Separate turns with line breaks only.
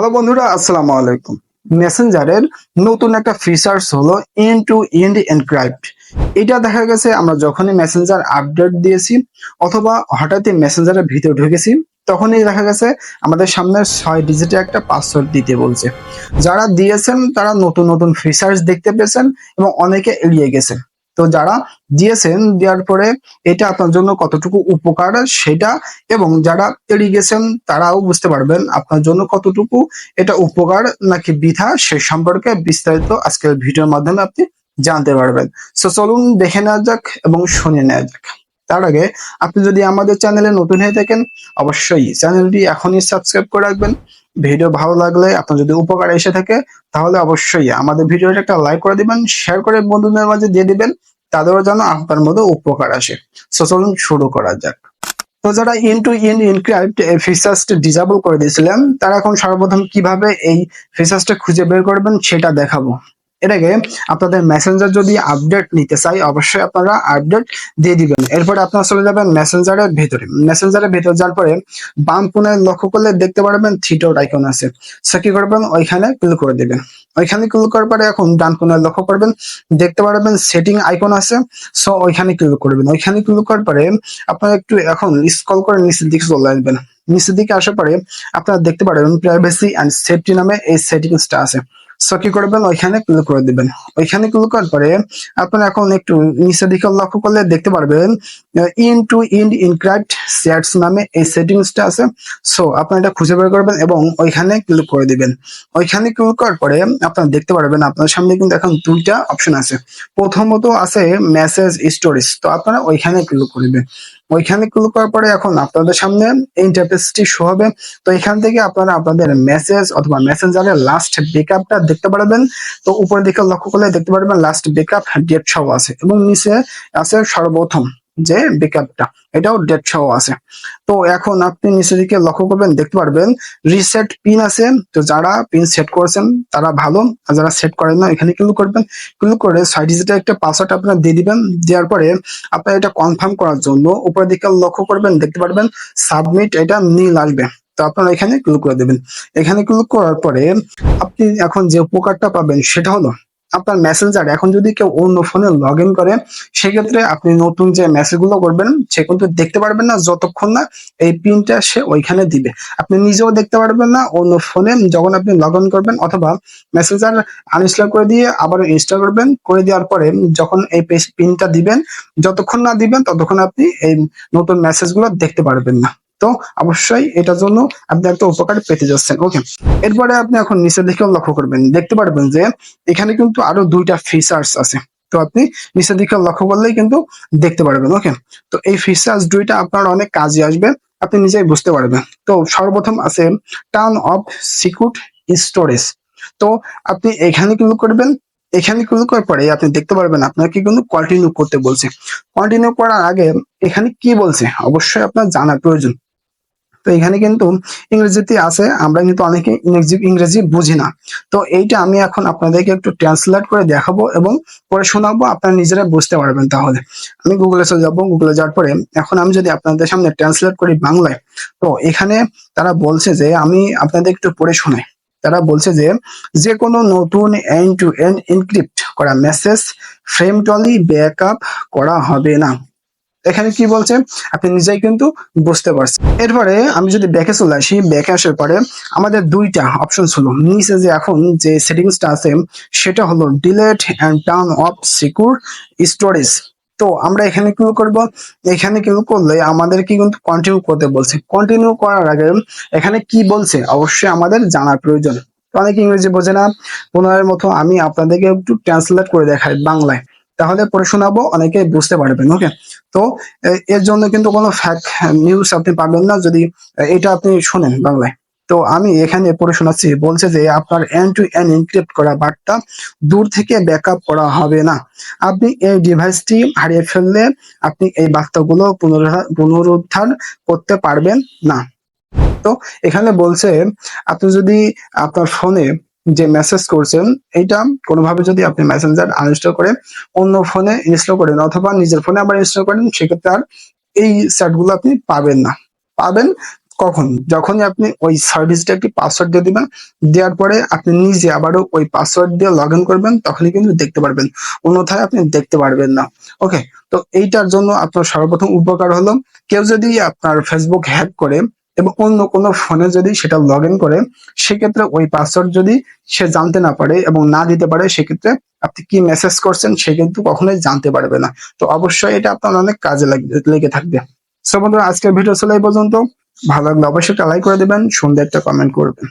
Hello বন্ধুরা, আসসালামু আলাইকুম। মেসেঞ্জারের নতুন একটা ফিচার্স হলো ইন টু ইন্ড এনক্রাইপ্ট এটা দেখা গেছে, আমরা যখনই মেসেঞ্জার আপডেট দিয়েছি, অথবা হঠাৎই মেসেঞ্জারের ভিতরে ঢুকেছি, তখনই দেখা গেছে, আমাদের সামনে ছয় ডিজিটে একটা পাসওয়ার্ড দিতে বলছে। যারা দিয়েছেন, তারা নতুন নতুন ফিচার্স দেখতে পেয়েছেন, এবং অনেকে এড়িয়ে গেছেন। তো যারা দিয়েছেন দেওয়ার পরে এটা আপনার জন্য কতটুকু উপকার সেটা এবং যারা এড়িয়ে গেছেন তারাও বুঝতে পারবেন আপনার জন্য কতটুকু এটা উপকার নাকি বৃথা সে সম্পর্কে বিস্তারিত আজকের ভিডিওর মাধ্যমে আপনি জানতে পারবেন। সো চলুন দেখে নেওয়া যাক এবং শুনে নেওয়া যাক। তার আগে আপনি যদি আমাদের চ্যানেলে নতুন হয়ে থাকেন, অবশ্যই চ্যানেলটি এখনই সাবস্ক্রাইব করে রাখবেন। ভিডিও ভালো লাগলে আপনার যদি উপকার এসে থাকে, তাহলে অবশ্যই আমাদের ভিডিওটা একটা লাইক করে দিবেন শেয়ার করে বন্ধুদের মাঝে দিয়ে দিবেন, তাদেরও যেন আপনার মধ্যে উপকার আসে। সো চলুন শুরু করা যাক। তো যারা ইন টু ইন ইনক্রাইপ্ট এই ফিচার্সটি ডিসেবল করে দিয়েছিলেন, তারা এখন সর্বপ্রথম কীভাবে এই ফিচার্সটা খুঁজে বের করবেন সেটা দেখাবো। আগে আপনাদের মেসেঞ্জার যদি আপডেট নিতে চাই, অবশ্যই আপনারা আপডেট দিয়ে দিবেন। এরপরে আপনারা চলে যাবেন মেসেঞ্জারের ভেতরে। মেসেঞ্জারের ভেতরে যাওয়ার পরে বাম কোণে লক্ষ্য করলে দেখতে পারবেন থিটোর আইকন আছে। সো কি করবেন? ওইখানে ক্লিক করে দিবেন। ওইখানে ক্লিক করার পরে এখন ডান কোণে লক্ষ্য করবেন, দেখতে পারবেন সেটিং আইকন আছে। সো ওইখানে ক্লিক করবেন। ওইখানে ক্লিক করার পরে আপনারা একটু এখন স্ক্রল করে নিচের দিকে চলে আসবেন। নিচের দিকে আসার পরে আপনারা দেখতে পারবেন প্রাইভেসি অ্যান্ড সেফটি নামে এই সেটিংসটা আছে। সো কি করবেন? ওইখানে ক্লিক করে দিবেন। ওইখানে ক্লিক করার পরে আপনারা এখন একটু নিচের দিকে লক্ষ্য করলে দেখতে পারবেন end to end encrypt shares নামে এই সেটিংসটা আছে। সো আপনারা এটা খুঁজে বের করবেন এবং ওইখানে ক্লিক করে দিবেন। ওইখানে ক্লিক করার পরে আপনারা দেখতে পারবেন, আপনার সামনে কিন্তু এখন দুইটা অপশন আছে। প্রথমত আছে মেসেজ স্টোরেজ তো আপনারা ওইখানে ক্লিক করবেন ওইখানে ক্লিক করার পরে এখন আপনাদের সামনে ইন্টারফেসটি শো হবে। তো এখান থেকে আপনারা আপনাদের মেসেজ অথবা মেসেঞ্জারের লাস্ট ব্যাকআপটা দেখতে পারবেন। তো উপরের দিকে লক্ষ্য করলে দেখতে পারবেন লাস্ট ব্যাকআপ ডেট সব আছে এবং নিচে আছে সর্বপ্রথম। যে ব্যাকআপটা এটাও ডেট সহ আছে। তো এখন আপনি নিচের দিকে লক্ষ্য করবেন, দেখতে পারবেন রিসেট পিন আছে। তো যারা পিন সেট করেছেন, তারা ভালো। আর যারা সেট করেন না, এখানে ক্লিক করবেন। ক্লিক করে ছয় ডিজিটের একটা পাসওয়ার্ড আপনারা দিয়ে দিবেন। দেওয়ার পরে আপনার এটা কনফার্ম করার জন্য উপরের দিকে লক্ষ্য করবেন, দেখতে পারবেন সাবমিট এটা নীল আসবে। তো আপনারা এখানে ক্লিক করে দেবেন। এখানে ক্লিক করার পরে আপনি এখন যে উপকারটা পাবেন, সেটা হলো আপনার মেসেঞ্জার এখন যদি কেউ অন্য ফোনে লগ ইন করে, সেক্ষেত্রে আপনি নতুন যে মেসেজগুলো করবেন, সে কিন্তু দেখতে পারবেন না যতক্ষণ না এই পিনটা সে ওইখানে দিবে। আপনি নিজেও দেখতে পারবেন না অন্য ফোনে যখন আপনি লগ ইন করবেন অথবা মেসেঞ্জার আনইনস্টল করে দিয়ে আবার ইনস্টল করবেন, করে দেওয়ার পরে যখন এই পিনটা দিবেন, যতক্ষণ না দিবেন ততক্ষণ আপনি এই নতুন মেসেজগুলো দেখতে পারবেন না। তো অবশ্যই এটার জন্য আপনি একটা উপকার পেতে যাচ্ছেন। ওকে এরপরে আপনি এখন নিচের দিকেও লক্ষ্য করবেন। দেখতে পারবেন যে এখানে কিন্তু আরও দুইটা ফিচার্স আছে। তো আপনি নিচের দিকে লক্ষ্য করলেই কিন্তু দেখতে পারবেন। ওকে তো এই ফিচার্স দুইটা আপনার অনেক কাজে আসবে। আপনি নিজেই বুঝতে পারবেন। তো সর্বপ্রথম আছে টার্ন অফ সিকিউর স্টোরেজ তো আপনি এখানে ক্লিক করবেন। এখানে ক্লিক করার পরে আপনি দেখতে পারবেন আপনাকে কিন্তু কন্টিনিউ করতে বলছে। কন্টিনিউ করার আগে এখানে কি বলছে? অবশ্যই আপনার জানা প্রয়োজন। তো এখানে কিন্তু ইংরেজিতে আছে, আমরা কিন্তু অনেকে ইংরেজি ইংরেজি বুঝি না। তো এইটা আমি এখন আপনাদেরকে একটু ট্রান্সলেট করে দেখাবো এবং পরে শোনাবো, আপনারা নিজেরা বুঝতে পারবেন তাহলে। আমি গুগলে চলে যাব গুগলে যাওয়ার পরে এখন আমি যদি আপনাদের সামনে ট্রান্সলেট করি বাংলায়, তো এখানে তারা বলছে যে, আমি আপনাদের একটু পড়ে শোনাই। তারা বলছে যে যে কোনো নতুন এন্ড টু এন্ড ইনক্রিপ্ট করা মেসেজ ফ্রেম টলি ব্যাকআপ করা হবে না। এখানে কি বলছে? আপনি নিজেই কিন্তু বুঝতে পারছেন। এরপরে আমি যদি ব্যাকে চলে আসি, ব্যাকে আসার পরে আমাদের দুইটা অপশন ছিল নিচে যে এখন যে সেটিংসটা আছে, সেটা হলো delete and turn off secure storage তো আমরা এখানে ক্লিক করব? এখানে ক্লিক করলে আমাদেরকে কিন্তু কন্টিনিউ করতে বলছে। কন্টিনিউ করার আগে এখানে কি বলছে? অবশ্যই আমাদের জানার প্রয়োজন। অনেকে ইংরেজি বোঝে না। পুনরায় মতো আমি আপনাদেরকে একটু ট্রান্সলেট করে দেখাই বাংলায়। তাহলে পরে শোনাবো অনেকে বুঝতে পারবেন ওকে তো এর জন্য কিন্তু কোনো ফ্যাক নিউজ আপনি পাবেন না যদি এটা আপনি শোনেন বাংলায়। তো আমি এখানে পড়ে শোনাচ্ছি, বলছে যে আপনার এন্ড টু এন্ড ইনক্রিপ্ট করা বার্তা দূর থেকে ব্যাকআপ করা হবে না। আপনি এই ডিভাইসটি হারিয়ে ফেললে আপনি এই বার্তাগুলো পুনরুদ্ধার করতে পারবেন না। তো এখানে বলছে, আপনি যদি আপনার ফোনে যে মেসেজ করছেন, এইটা কোনোভাবে যদি আপনি মেসেঞ্জার আনইনস্টল করে অন্য ফোনে ইনস্টল করেন অথবা নিজের ফোনে আবার ইনস্টল করেন, সেক্ষেত্রে আর এই চ্যাটগুলো আপনি পাবেন না। পাবেন কখন? যখনই আপনি ওই সার্ভিসটা একটি পাসওয়ার্ড দিয়ে দিবেন, দেওয়ার পরে আপনি নিজে আবারও ওই পাসওয়ার্ড দিয়ে লগ ইন করবেন, তখনই কিন্তু দেখতে পারবেন। অন্যথায় আপনি দেখতে পারবেন না। ওকে তো এইটার জন্য আপনার সর্বপ্রথম উপকার হলো, কেউ যদি আপনার ফেসবুক হ্যাক করে এবং অন্য কোনো ফোনে যদি সেটা লগ ইন করে, সেক্ষেত্রে ওই পাসওয়ার্ড যদি সে জানতে না পারে এবং না দিতে পারে, সেক্ষেত্রে আপনি কি মেসেজ করছেন সে কিন্তু কখনোই জানতে পারবে না। তো অবশ্যই এটা আপনার অনেক কাজে লাগ- থাকবে। সো বন্ধুরা, আজকের ভিডিও চলে এই পর্যন্ত। ভালো লাগলে অবশ্যই একটা লাইক করে দেবেন, সুন্দর একটা কমেন্ট করবেন।